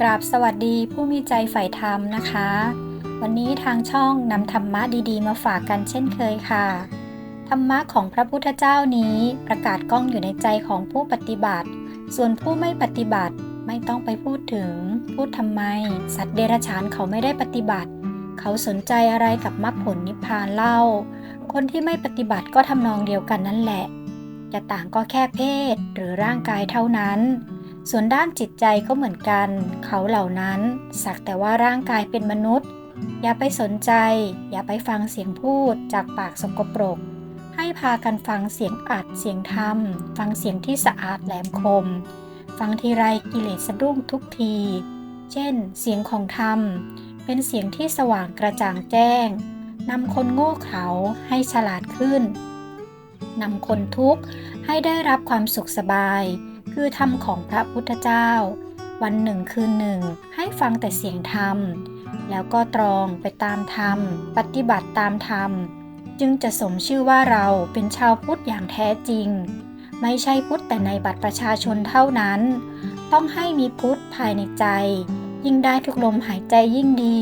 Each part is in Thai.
กราบสวัสดีผู้มีใจใฝ่ธรรมนะคะ วันนี้ทางช่องนำธรรมะดีๆ มาฝากกันเช่นเคยค่ะ ธรรมะของพระพุทธเจ้านี้ประกาศก้องอยู่ในใจของผู้ปฏิบัติ ส่วนผู้ไม่ปฏิบัติไม่ต้องไปพูดถึง พูดทำไม สัตว์เดรัจฉานเขาไม่ได้ปฏิบัติ เขาสนใจอะไรกับมรรคผลนิพพานเล่า คนที่ไม่ปฏิบัติก็ทำนองเดียวกันนั่นแหละจะต่างก็แค่เพศหรือร่างกายเท่านั้น ส่วนด้านจิตใจก็เหมือนกัน เขาเหล่านั้นสักแต่ว่าร่างกายเป็นมนุษย์ อย่าไปสนใจ อย่าไปฟังเสียงพูดจากปากสกปรก ให้พากันฟังเสียงอัดเสียงธรรม ฟังเสียงที่สะอาดแหลมคม ฟังทีไรกิเลสสะดุ้งทุกที เช่น เสียงของธรรม เป็นเสียงที่สว่างกระจ่างแจ้งนำคนโง่เขลาให้ฉลาดขึ้นนำคนทุกข์ให้ได้รับความสุขสบาย คือธรรมของพระพุทธเจ้า วันหนึ่งคืนหนึ่งให้ฟังแต่เสียงธรรม แล้วก็ตรองไปตามธรรม ปฏิบัติตามธรรม จึงจะสมชื่อว่าเราเป็นชาวพุทธอย่างแท้จริง ไม่ใช่พุทธแต่ในบัตรประชาชนเท่านั้น ต้องให้มีพุทธภายในใจ ยิ่งได้ทุกลมหายใจยิ่งดี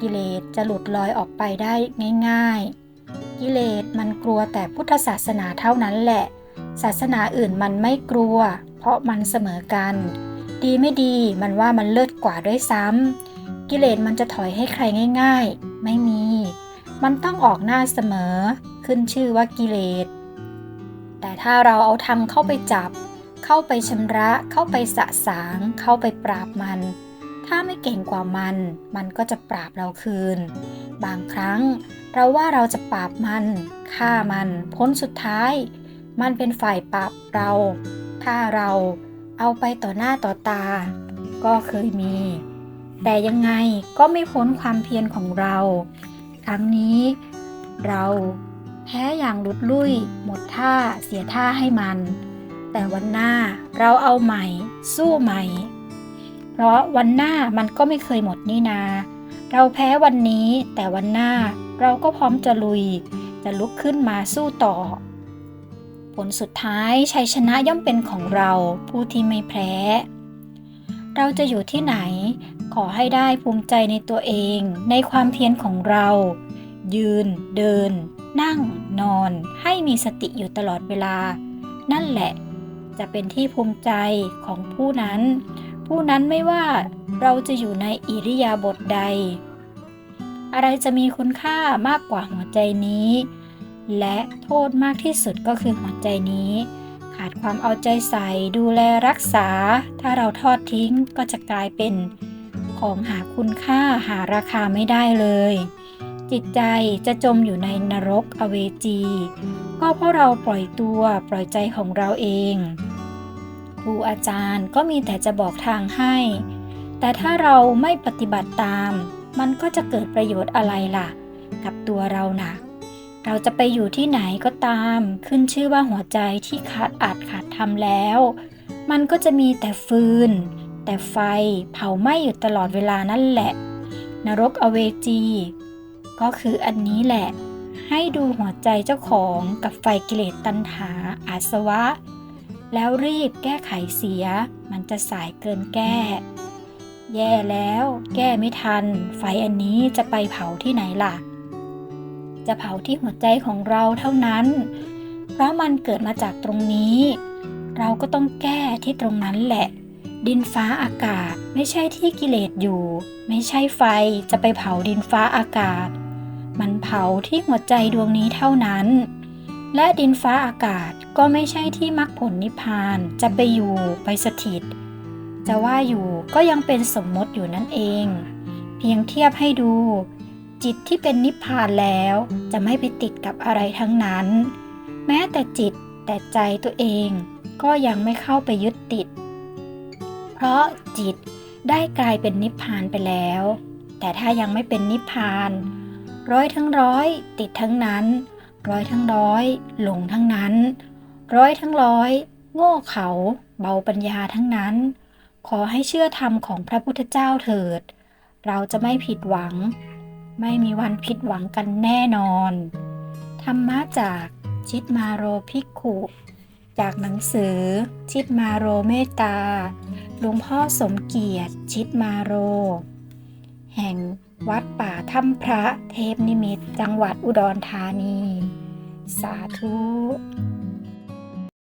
กิเลสจะหลุดลอยออกไปได้ง่าย ๆกิเลสมันกลัวแต่พุทธศาสนาเท่านั้นแหละ ศาสนาอื่นมันไม่กลัว เพราะมันเสมอกัน ดีไม่ดีมันว่ามันเลิศกว่าด้วยซ้ำกิเลสมันจะถอยให้ใครง่าย ๆ ไม่มี มันต้องออกหน้าเสมอ ขึ้นชื่อว่ากิเลส แต่ถ้าเราเอาธรรมเข้าไปจับ เข้าไปชำระเข้าไปสะสาง เข้าไปปราบมัน ถ้าไม่เก่งกว่ามัน มันก็จะปราบเราคืน บางครั้งเราว่าเราจะปราบมัน ฆ่ามัน พ้นสุดท้าย มันเป็นฝ่ายปราบเรา ถ้าเราเอาไปต่อหน้าต่อตา ก็เคยมี แต่ยังไงก็ไม่พ้นความเพียรของเรา ครั้งนี้ เราแพ้อย่างหลุดลุ่ย หมดท่าเสียท่าให้มัน แต่วันหน้าเราเอาใหม่ สู้ใหม่ เพราะวันหน้ามันก็ไม่เคยหมดนี่นา เราแพ้วันนี้แต่วันหน้าเราก็พร้อมจะลุย จะลุกขึ้นมาสู้ต่อ ลสุดท้ายชัยชนะย่อมเป็นของเราผู้ที่ไม่แพ้ เราจะอยู่ที่ไหน ขอให้ได้ภูมิใจในตัวเองในความเพียรของเรา ยืน เดิน นั่ง นอน ให้มีสติอยู่ตลอดเวลา นั่นแหละ จะเป็นที่ภูมิใจของผู้นั้น ผู้นั้นไม่ว่าเราจะอยู่ในอิริยาบถใด อะไรจะมีคุณค่ามากกว่าหัวใจนี้ และโทษมากที่สุดก็คือหัวใจนี้ ขาดความเอาใจใส่ดูแลรักษา ถ้าเราทอดทิ้งก็จะกลายเป็นของหาคุณค่าหาราคาไม่ได้เลย จิตใจจะจมอยู่ในนรกอเวจี ก็เพราะเราปล่อยตัวปล่อยใจของเราเองครูอาจารย์ก็มีแต่จะบอกทางให้ แต่ถ้าเราไม่ปฏิบัติตาม มันก็จะเกิดประโยชน์อะไรล่ะ กับตัวเรานะ่ะ เราจะไปอยู่ที่ไหนก็ตาม ขึ้นชื่อว่าหัวใจที่ขาดอาจขาดทำแล้ว มันก็จะมีแต่ฟืน แต่ไฟเผาไหม้อยู่ตลอดเวลานั่นแหละ นรกอเวจี ก็คืออันนี้แหละ ให้ดูหัวใจเจ้าของกับไฟกิเลสตัณหาอาสวะ แล้วรีบแก้ไขเสีย มันจะสายเกินแก้ แย่แล้ว แก้ไม่ทัน ไฟอันนี้จะไปเผาที่ไหนล่ะ จะเผาที่หัวใจของเราเท่านั้น เพราะมันเกิดมาจากตรงนี้ เราก็ต้องแก้ที่ตรงนั้นแหละ ดินฟ้าอากาศไม่ใช่ที่กิเลสอยู่ ไม่ใช่ไฟจะไปเผาดินฟ้าอากาศ มันเผาที่หัวใจดวงนี้เท่านั้น และดินฟ้าอากาศก็ไม่ใช่ที่มรรคผลนิพพานจะไปอยู่ไปสถิต จะว่าอยู่ก็ยังเป็นสมมติอยู่นั่นเอง เพียงเทียบให้ดู จิตที่เป็นนิพพานแล้วจะไม่ไปติดกับอะไรทั้งนั้น แม้แต่จิตแต่ใจตัวเองก็ยังไม่เข้าไปยึดติด เพราะจิตได้กลายเป็นนิพพานไปแล้ว แต่ถ้ายังไม่เป็นนิพพาน ร้อยทั้งร้อย ติดทั้งนั้น ร้อยทั้งร้อย หลงทั้งนั้น ร้อยทั้งร้อย โง่เขาเบาปัญญาทั้งนั้น ขอให้เชื่อธรรมของพระพุทธเจ้าเถิด เราจะไม่ผิดหวัง ไม่มีวันผิดหวังกันแน่นอน ธรรมะจากชิดมาโรภิกขุ จากหนังสือ ชิดมาโรเมตตาหลวงพ่อสมเกียรติชิดมาโร แห่งวัดป่าถ้ำพระเทพนิมิตจังหวัดอุดรธานี สาธุ